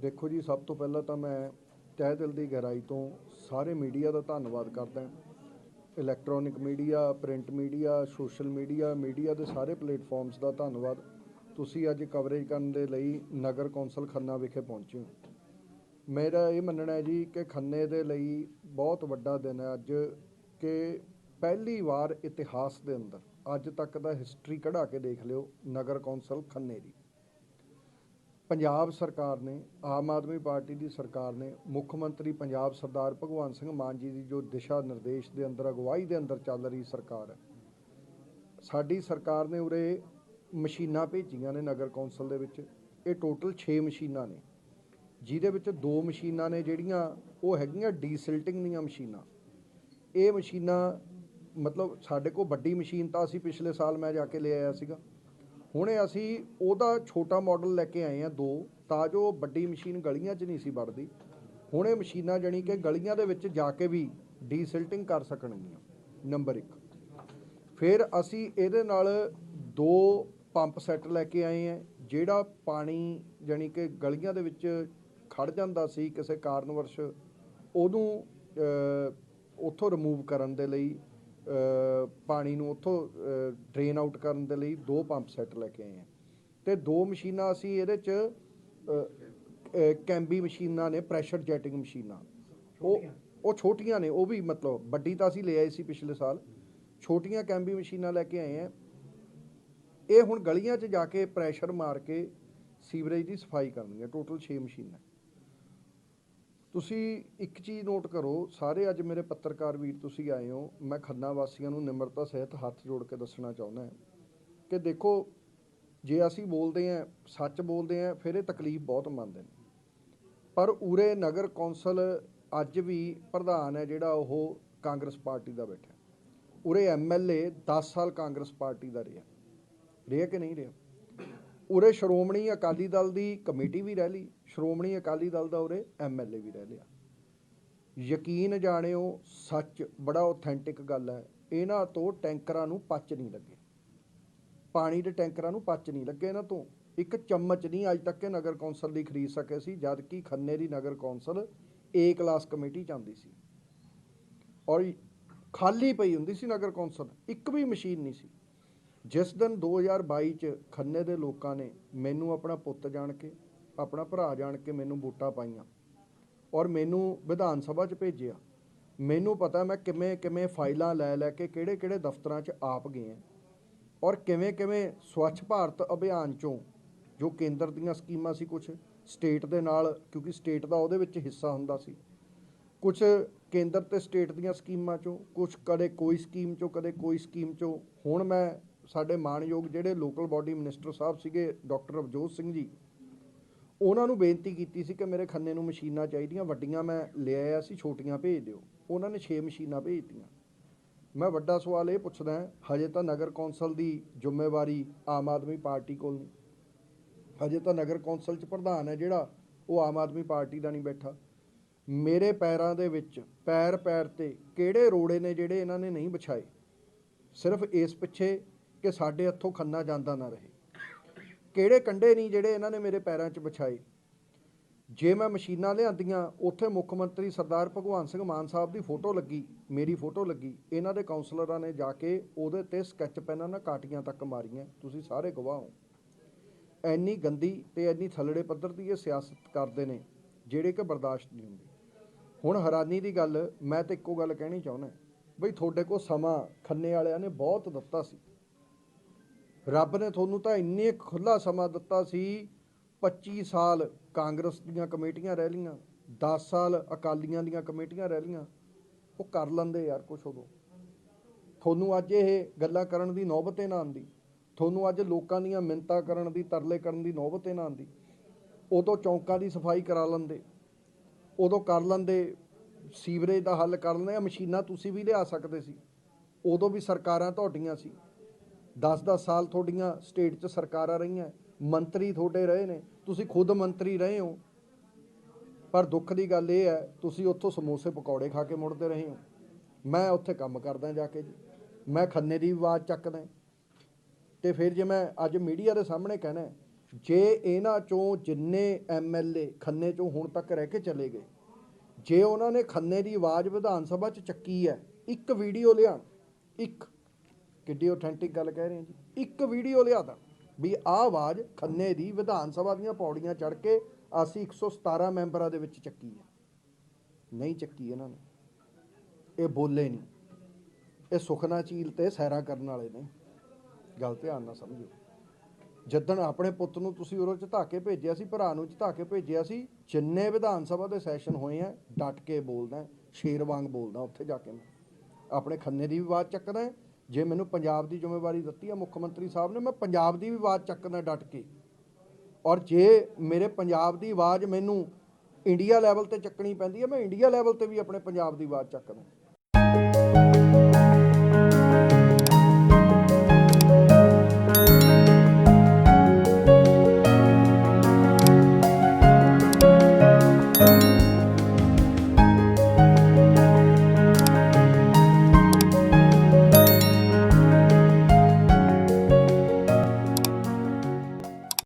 ਦੇਖੋ ਜੀ, ਸਭ ਤੋਂ ਪਹਿਲਾਂ ਤਾਂ ਮੈਂ ਤਹਿ ਦਿਲ ਦੀ ਗਹਿਰਾਈ ਤੋਂ ਸਾਰੇ ਮੀਡੀਆ ਦਾ ਧੰਨਵਾਦ ਕਰਦਾ electronic media, print media, social media media ਦੇ ਸਾਰੇ ਪਲੇਟਫਾਰਮਸ ਦਾ ਧੰਨਵਾਦ। ਤੁਸੀਂ ਅੱਜ ਕਵਰੇਜ ਕਰਨ ਦੇ ਲਈ ਨਗਰ ਕੌਂਸਲ ਖੰਨਾ ਵਿਖੇ ਪਹੁੰਚੇ ਮੇਰਾ ਇਹ ਮੰਨਣਾ ਹੈ ਜੀ ਕਿ ਖੰਨੇ ਦੇ ਲਈ ਬਹੁਤ ਵੱਡਾ ਦਿਨ ਹੈ ਅੱਜ ਕਿ ਪਹਿਲੀ ਵਾਰ ਇਤਿਹਾਸ ਦੇ ਅੰਦਰ ਅੱਜ ਤੱਕ ਦਾ ਹਿਸਟਰੀ ਕਢਾ ਕੇ ਦੇਖ ਲਿਓ ਨਗਰ ਕੌਂਸਲ ਖੰਨੇ ਦੀ। ਪੰਜਾਬ ਸਰਕਾਰ ਨੇ, ਆਮ ਆਦਮੀ ਪਾਰਟੀ ਦੀ ਸਰਕਾਰ ਨੇ ਮੁੱਖ ਮੰਤਰੀ ਪੰਜਾਬ ਸਰਦਾਰ ਭਗਵੰਤ ਸਿੰਘ ਮਾਨ ਜੀ ਦੀ ਜੋ ਦਿਸ਼ਾ ਨਿਰਦੇਸ਼ ਦੇ ਅੰਦਰ, ਅਗਵਾਈ ਦੇ ਅੰਦਰ ਚੱਲ ਰਹੀ ਸਰਕਾਰ ਹੈ ਸਾਡੀ ਸਰਕਾਰ ਨੇ ਉਰੇ ਮਸ਼ੀਨਾਂ ਭੇਜੀਆਂ ਨੇ ਨਗਰ ਕੌਂਸਲ ਦੇ ਵਿੱਚ। ਇਹ ਟੋਟਲ 6 ਮਸ਼ੀਨਾਂ ਨੇ, ਜਿਹਦੇ ਵਿੱਚ ਦੋ ਮਸ਼ੀਨਾਂ ਨੇ ਜਿਹੜੀਆਂ ਉਹ ਹੈਗੀਆਂ ਡੀਸਿਲਟਿੰਗ ਦੀਆਂ ਮਸ਼ੀਨਾਂ। ਇਹ ਮਸ਼ੀਨਾਂ ਮਤਲਬ ਸਾਡੇ ਕੋਲ ਵੱਡੀ ਮਸ਼ੀਨ ਤਾਂ ਅਸੀਂ ਪਿਛਲੇ ਸਾਲ ਮੈਂ ਜਾ ਕੇ ਲੈ ਆਇਆ ਸੀਗਾ। ਹੁਣੇ ਅਸੀਂ ਉਹਦਾ ਛੋਟਾ ਮਾਡਲ ਲੈ ਕੇ ਆਏ ਆ ਦੋ, ਤਾਂ ਜੋ ਵੱਡੀ ਮਸ਼ੀਨ ਗਲੀਆਂ 'ਚ ਨਹੀਂ ਸੀ ਵੜਦੀ। ਹੁਣ ਇਹ ਮਸ਼ੀਨਾਂ ਜਣੀ ਕਿ ਗਲੀਆਂ ਦੇ ਵਿੱਚ ਜਾ ਕੇ ਵੀ ਡੀਸਿਲਟਿੰਗ ਕਰ ਸਕਣਗੀਆਂ ਨੰਬਰ 1 ਫਿਰ ਅਸੀਂ ਇਹਦੇ ਨਾਲ ਦੋ ਪੰਪ ਸੈੱਟ ਲੈ ਕੇ ਆਏ ਆ ਜਿਹੜਾ ਪਾਣੀ ਜਾਣੀ ਕਿ ਗਲੀਆਂ ਦੇ ਵਿੱਚ ਖੜ ਜਾਂਦਾ ਸੀ ਕਿਸੇ ਕਾਰਨ ਵਰਸ਼, ਉਹਨੂੰ ਉੱਥੋਂ ਰਿਮੂਵ ਕਰਨ ਦੇ ਲਈ ਪਾਣੀ ਨੂੰ ਉੱਥੋਂ ਡਰੇਨ ਆਊਟ ਕਰਨ ਦੇ ਲਈ ਦੋ ਪੰਪ ਸੈੱਟ ਲੈ ਕੇ ਆਏ ਆ। ਤੇ ਦੋ ਮਸ਼ੀਨਾਂ ਅਸੀਂ ਇਹਦੇ ਚ ਕੈਂਬੀ ਮਸ਼ੀਨਾਂ ਨੇ ਪ੍ਰੈਸ਼ਰ ਜੈਟਿੰਗ ਮਸ਼ੀਨਾਂ। ਉਹ ਉਹ ਛੋਟੀਆਂ ਨੇ ਉਹ ਵੀ ਮਤਲਬ ਵੱਡੀ ਤਾਂ ਅਸੀਂ ਲੈ ਆਏ ਸੀ ਪਿਛਲੇ ਸਾਲ। ਛੋਟੀਆਂ ਕੈਂਬੀ ਮਸ਼ੀਨਾਂ ਲੈ ਕੇ ਆਏ ਆ। ਇਹ ਹੁਣ ਗਲੀਆਂ 'ਚ ਜਾ ਕੇ ਪ੍ਰੈਸ਼ਰ ਮਾਰ ਕੇ ਸੀਵਰੇਜ ਦੀ ਸਫ਼ਾਈ ਕਰਨਗੀਆਂ ਟੋਟਲ 6 ਮਸ਼ੀਨਾਂ। ਤੁਸੀਂ ਇੱਕ ਚੀਜ਼ ਨੋਟ ਕਰੋ, ਸਾਰੇ ਅੱਜ ਮੇਰੇ ਪੱਤਰਕਾਰ ਵੀਰ ਤੁਸੀਂ ਆਏ ਹੋ, ਮੈਂ ਖੰਨਾ ਵਾਸੀਆਂ ਨੂੰ ਨਿਮਰਤਾ ਸਹਿਤ ਹੱਥ ਜੋੜ ਕੇ ਦੱਸਣਾ ਚਾਹੁੰਦਾ ਕਿ ਦੇਖੋ, ਜੇ ਅਸੀਂ ਬੋਲਦੇ ਹਾਂ, ਸੱਚ ਬੋਲਦੇ ਹਾਂ, ਫਿਰ ਇਹ ਤਕਲੀਫ ਬਹੁਤ ਮੰਨਦੇ ਨੇ ਪਰ ਉਰੇ ਨਗਰ ਕੌਂਸਲ ਅੱਜ ਵੀ ਪ੍ਰਧਾਨ ਹੈ ਜਿਹੜਾ ਉਹ ਕਾਂਗਰਸ ਪਾਰਟੀ ਦਾ ਬੈਠਾ ਉਰੇ ਐਮਐਲਏ 10 ਸਾਲ ਕਾਂਗਰਸ ਪਾਰਟੀ ਦਾ ਰਿਹਾ। ਰਿਹਾ ਕਿ ਨਹੀਂ ਰਿਹਾ? ਉਰੇ ਸ਼੍ਰੋਮਣੀ ਅਕਾਲੀ ਦਲ ਦੀ ਕਮੇਟੀ ਵੀ ਰਹਿ ਲਈ, ਸ਼੍ਰੋਮਣੀ ਅਕਾਲੀ ਦਲ ਦਾ ਉਰੇ ਐਮਐਲਏ ਵੀ ਰਹਿ ਲਿਆ। ਯਕੀਨ ਜਾਣਿਓ, ਸੱਚ, ਬੜਾ ਆਥੈਂਟਿਕ ਗੱਲ ਹੈ, ਇਹਨਾਂ ਤੋਂ ਟੈਂਕਰਾਂ ਨੂੰ ਪੱਚ ਨਹੀਂ ਲੱਗੇ। ਪਾਣੀ ਦੇ ਟੈਂਕਰਾਂ ਨੂੰ ਪੱਚ ਨਹੀਂ ਲੱਗੇ ਇਹਨਾਂ ਤੋਂ। ਇੱਕ ਚਮਚ ਨਹੀਂ ਅੱਜ ਤੱਕ ਇਹ ਨਗਰ ਕੌਂਸਲ ਦੀ ਖਰੀਦ ਸਕੇ ਸੀ, ਜਦ ਕਿ ਖੰਨੇ ਦੀ ਨਗਰ ਕੌਂਸਲ ਏ ਕਲਾਸ ਕਮੇਟੀ ਚਾਹੁੰਦੀ ਸੀ। ਔਰ ਖਾਲੀ ਪਈ ਹੁੰਦੀ ਸੀ ਨਗਰ ਕੌਂਸਲ, ਇੱਕ ਵੀ ਮਸ਼ੀਨ ਨਹੀਂ ਸੀ। ਜਿਸ ਦਿਨ 2022 ਚ ਖੰਨੇ ਦੇ ਲੋਕਾਂ ਨੇ ਮੈਨੂੰ ਆਪਣਾ ਪੁੱਤ ਜਾਣ ਕੇ, ਆਪਣਾ ਭਰਾ ਜਾਣ ਕੇ ਮੈਨੂੰ ਵੋਟਾਂ ਪਾਈਆਂ ਔਰ ਮੈਨੂੰ ਵਿਧਾਨ ਸਭਾ ਚ ਭੇਜਿਆ। ਮੈਨੂੰ ਪਤਾ ਮੈਂ ਕਿਵੇਂ ਕਿਵੇਂ ਫਾਈਲਾਂ ਲੈ ਲੈ ਕੇ ਕਿਹੜੇ ਕਿਹੜੇ ਦਫ਼ਤਰਾਂ ਚ ਆਪ ਗਏ ਔਰ ਕਿਵੇਂ ਕਿਵੇਂ ਸਵੱਛ ਭਾਰਤ ਅਭਿਆਨ ਚੋਂ, ਜੋ ਕੇਂਦਰ ਦੀਆਂ ਸਕੀਮਾਂ ਸੀ ਕੁਝ ਸਟੇਟ ਦੇ ਨਾਲ, ਕਿਉਂਕਿ ਸਟੇਟ ਦਾ ਉਹਦੇ ਵਿੱਚ ਹਿੱਸਾ ਹੁੰਦਾ ਸੀ ਕੁਝ ਕੇਂਦਰ ਤੇ ਸਟੇਟ ਦੀਆਂ ਸਕੀਮਾਂ ਚੋਂ ਕੁਝ ਕਦੇ ਕੋਈ ਸਕੀਮ ਚੋਂ, ਕਦੇ ਕੋਈ ਸਕੀਮ ਚੋਂ, ਹੁਣ ਮੈਂ ਸਾਡੇ ਮਾਣਯੋਗ ਜਿਹੜੇ ਲੋਕਲ ਬਾਡੀ ਮਿਨਿਸਟਰ ਸਾਹਿਬ ਸੀਗੇ ਡਾਕਟਰ ਅਵਜੋਤ ਸਿੰਘ ਜੀ, ਉਹਨਾਂ ਨੂੰ ਬੇਨਤੀ ਕੀਤੀ ਸੀ ਕਿ ਮੇਰੇ ਖੰਨੇ ਨੂੰ ਮਸ਼ੀਨਾਂ ਚਾਹੀਦੀਆਂ, ਵੱਡੀਆਂ ਮੈਂ ਲੈ ਆਇਆ ਸੀ, ਛੋਟੀਆਂ ਭੇਜ ਦਿਓ। ਉਹਨਾਂ ਨੇ 6 ਮਸ਼ੀਨਾਂ ਭੇਜਤੀਆਂ। ਮੈਂ ਵੱਡਾ ਸਵਾਲ ਇਹ ਪੁੱਛਦਾ ਹਜੇ ਤਾਂ ਨਗਰ ਕੌਂਸਲ ਦੀ ਜ਼ਿੰਮੇਵਾਰੀ ਆਮ ਆਦਮੀ ਪਾਰਟੀ ਕੋਲ ਨਹੀਂ। ਹਜੇ ਤਾਂ ਨਗਰ ਕੌਂਸਲ ਚ ਪ੍ਰਧਾਨ ਹੈ ਜਿਹੜਾ, ਉਹ ਆਮ ਆਦਮੀ ਪਾਰਟੀ ਦਾ ਨਹੀਂ ਬੈਠਾ। ਮੇਰੇ ਪੈਰਾਂ ਦੇ ਵਿੱਚ ਪੈਰ ਪੈਰ ਤੇ ਕਿਹੜੇ ਰੋੜੇ ਨੇ ਜਿਹੜੇ ਇਹਨਾਂ ਨੇ ਨਹੀਂ ਵਿਛਾਏ? ਸਿਰਫ ਇਸ ਪਿੱਛੇ ਕਿ ਸਾਡੇ ਹੱਥੋਂ ਖੰਨਾ ਜਾਂਦਾ ਨਾ ਰਹੇ। ਕਿਹੜੇ ਕੰਡੇ ਨਹੀਂ ਜਿਹੜੇ ਇਹਨਾਂ ਨੇ ਮੇਰੇ ਪੈਰਾਂ 'ਚ ਵਿਛਾਏ। ਜੇ ਮੈਂ ਮਸ਼ੀਨਾਂ ਲਿਆਂਦੀਆਂ, ਉੱਥੇ ਮੁੱਖ ਮੰਤਰੀ ਸਰਦਾਰ ਭਗਵੰਤ ਸਿੰਘ ਮਾਨ ਸਾਹਿਬ ਦੀ ਫੋਟੋ ਲੱਗੀ, ਮੇਰੀ ਫੋਟੋ ਲੱਗੀ। ਇਹਨਾਂ ਦੇ ਕਾਉਂਸਲਰਾਂ ਨੇ ਜਾ ਕੇ ਉਹਦੇ ਤੇ ਸਕੈਚ ਪੈਨਾਂ ਨਾਲ ਕਾਟੀਆਂ ਤੱਕ ਮਾਰੀਆਂ। ਤੁਸੀਂ ਸਾਰੇ ਗਵਾਹ ਹੋ। ਐਨੀ ਗੰਦੀ ਤੇ ਐਨੀ ਥੱਲੜੇ ਪੱਧਰ ਦੀ ਇਹ ਸਿਆਸਤ ਕਰਦੇ ਨੇ, ਜਿਹੜੇ ਕਿ ਬਰਦਾਸ਼ਤ ਨਹੀਂ ਹੁੰਦੀ। ਹੁਣ ਹੈਰਾਨੀ ਦੀ ਗੱਲ, ਮੈਂ ਤਾਂ ਇੱਕੋ ਗੱਲ ਕਹਿਣੀ ਚਾਹੁੰਦਾ। ਬਈ ਤੁਹਾਡੇ ਕੋਲ ਸਮਾਂ ਖੰਨੇ ਵਾਲਿਆਂ ਨੇ ਬਹੁਤ ਦਿੱਤਾ ਸੀ। ਰੱਬ ਨੇ ਤੁਹਾਨੂੰ ਤਾਂ ਇੰਨੇ ਖੁੱਲਾ ਸਮਾਂ ਦਿੱਤਾ ਸੀ 25 ਸਾਲ ਕਾਂਗਰਸ ਦੀਆਂ ਕਮੇਟੀਆਂ ਰਹਿ ਲੀਆਂ 10 ਸਾਲ ਅਕਾਲੀਆਂ ਦੀਆਂ ਕਮੇਟੀਆਂ ਰਹਿ ਲੀਆਂ ਉਹ ਕਰ ਲੈਂਦੇ ਯਾਰ ਕੁਛ ਉਦੋਂ। ਤੁਹਾਨੂੰ ਅੱਜ ਇਹ ਗੱਲਾਂ ਕਰਨ ਦੀ ਨੌਬਤ ਨਾ ਆਉਂਦੀ। ਤੁਹਾਨੂੰ ਅੱਜ ਲੋਕਾਂ ਦੀਆਂ ਮਿੰਨਤਾਂ ਕਰਨ ਦੀ, ਤਰਲੇ ਕਰਨ ਦੀ ਨੌਬਤ ਨਾ ਆਉਂਦੀ। ਉਦੋਂ ਚੌਂਕਾਂ ਦੀ ਸਫ਼ਾਈ ਕਰਾ ਲੈਂਦੇ, ਉਦੋਂ ਕਰ ਲੈਂਦੇ, ਸੀਵਰੇਜ ਦਾ ਹੱਲ ਕਰ ਲੈਂਦੇ ਆ ਮਸ਼ੀਨਾਂ ਤੁਸੀਂ ਵੀ ਲਿਆ ਸਕਦੇ ਸੀ। ਉਦੋਂ ਵੀ ਸਰਕਾਰਾਂ ਤੁਹਾਡੀਆਂ ਸੀ। 10-10 ਸਾਲ ਤੁਹਾਡੀਆਂ ਸਟੇਟ 'ਚ ਸਰਕਾਰਾਂ ਰਹੀਆਂ, ਮੰਤਰੀ ਤੁਹਾਡੇ ਰਹੇ ਨੇ, ਤੁਸੀਂ ਖੁਦ ਮੰਤਰੀ ਰਹੇ ਹੋ। ਪਰ ਦੁੱਖ ਦੀ ਗੱਲ ਇਹ ਹੈ, ਤੁਸੀਂ ਉੱਥੋਂ ਸਮੋਸੇ ਪਕੌੜੇ ਖਾ ਕੇ ਮੁੜਦੇ ਰਹੇ ਹੋ। ਮੈਂ ਉੱਥੇ ਕੰਮ ਕਰਦਾ ਜਾ ਕੇ ਜੀ। ਮੈਂ ਖੰਨੇ ਦੀ ਆਵਾਜ਼ ਚੱਕਦਾ। ਤੇ ਫਿਰ ਜੇ ਮੈਂ ਅੱਜ ਮੀਡੀਆ ਦੇ ਸਾਹਮਣੇ ਕਹਿਣਾ ਜੇ ਇਹਨਾਂ ਚੋਂ ਜਿੰਨੇ ਐਮਐਲਏ ਖੰਨੇ ਚੋਂ ਹੁਣ ਤੱਕ ਰਹਿ ਕੇ ਚਲੇ ਗਏ, ਜੇ ਉਹਨਾਂ ਨੇ ਖੰਨੇ ਦੀ ਆਵਾਜ਼ ਵਿਧਾਨ ਸਭਾ 'ਚ ਚੱਕੀ ਹੈ, ਇੱਕ ਵੀਡੀਓ ਲਿਆਣ ਇੱਕ ਕਿੱਡੀ ਆਥੈਂਟਿਕ ਗੱਲ ਕਹਿ ਰਹੇ ਜੀ। ਇੱਕ ਵੀਡੀਓ ਲਿਆਦਾ ਵੀ ਆਹ ਆਵਾਜ਼ ਖੰਨੇ ਦੀ ਵਿਧਾਨ ਸਭਾ ਦੀਆਂ ਪੌੜੀਆਂ ਚੜ ਕੇ ਅਸੀਂ 117 ਮੈਂਬਰਾਂ ਦੇ ਵਿੱਚ ਚੱਕੀ ਹੈ ਨਹੀਂ ਚੱਕੀ ਇਹਨਾਂ ਨੇ। ਇਹ ਬੋਲੇ ਨਹੀਂ। ਇਹ ਸੁਖਨਾ ਝੀਲ ਤੇ ਸੈਰਾ ਕਰਨ ਵਾਲੇ ਨੇ। ਗੱਲ ਧਿਆਨ ਨਾਲ ਸਮਝੋ। ਜਦਣ ਆਪਣੇ ਪੁੱਤ ਨੂੰ ਤੁਸੀਂ ਉਰੋਂ ਚਤਾ ਕੇ ਭੇਜਿਆ ਸੀ, ਭਰਾ ਨੂੰ ਝਟਾ ਕੇ ਭੇਜਿਆ ਸੀ, ਜਿੰਨੇ ਵਿਧਾਨ ਸਭਾ ਦੇ ਸੈਸ਼ਨ ਹੋਏ ਆ, ਡਟ ਕੇ ਬੋਲਦਾ ਸ਼ੇਰ ਵਾਂਗ ਬੋਲਦਾ ਉੱਥੇ ਜਾ ਕੇ ਮੈਂ। ਆਪਣੇ ਖੰਨੇ ਦੀ ਵੀ ਆਵਾਜ਼ ਚੱਕਦਾ ਜੇ ਮੈਨੂੰ ਪੰਜਾਬ ਦੀ ਜ਼ਿੰਮੇਵਾਰੀ ਦਿੱਤੀ ਹੈ ਮੁੱਖ ਮੰਤਰੀ ਸਾਹਿਬ ਨੇ, ਮੈਂ ਪੰਜਾਬ ਦੀ ਵੀ ਆਵਾਜ਼ ਚੱਕਦਾ ਡਟ ਕੇ। ਔਰ ਜੇ ਮੇਰੇ ਪੰਜਾਬ ਦੀ ਆਵਾਜ਼ ਮੈਨੂੰ ਇੰਡੀਆ ਲੈਵਲ ਤੇ ਚੱਕਣੀ ਪੈਂਦੀ ਹੈ ਮੈਂ ਇੰਡੀਆ ਲੈਵਲ ਤੇ ਵੀ ਆਪਣੇ ਪੰਜਾਬ ਦੀ ਆਵਾਜ਼ ਚੱਕਦਾ।